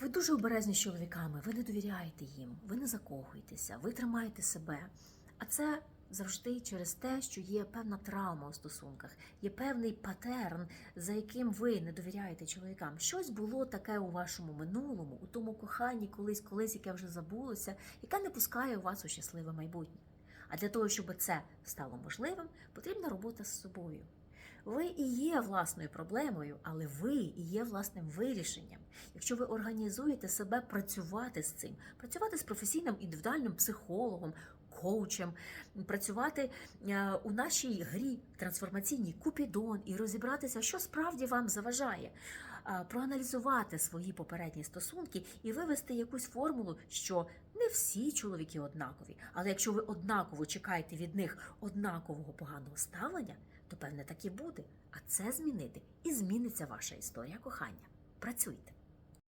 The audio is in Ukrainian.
Ви дуже обережні з чоловіками, ви не довіряєте їм, ви не закохуєтеся, ви тримаєте себе. А це завжди через те, що є певна травма у стосунках, є певний патерн, за яким ви не довіряєте чоловікам. Щось було таке у вашому минулому, у тому коханні, колись, колись, яке вже забулося, яке не пускає вас у щасливе майбутнє. А для того, щоб це стало можливим, потрібна робота з собою. Ви і є власною проблемою, але ви і є власним вирішенням. Якщо ви організуєте себе працювати з цим, працювати з професійним індивідуальним психологом, коучем, працювати е, у нашій грі трансформаційній Купідон і розібратися, що справді вам заважає, е, проаналізувати свої попередні стосунки і вивести якусь формулу, що не всі чоловіки однакові, але якщо ви однаково чекаєте від них однакового поганого ставлення, то певне так і буде. А це змінити і зміниться ваша історія кохання. Працюйте.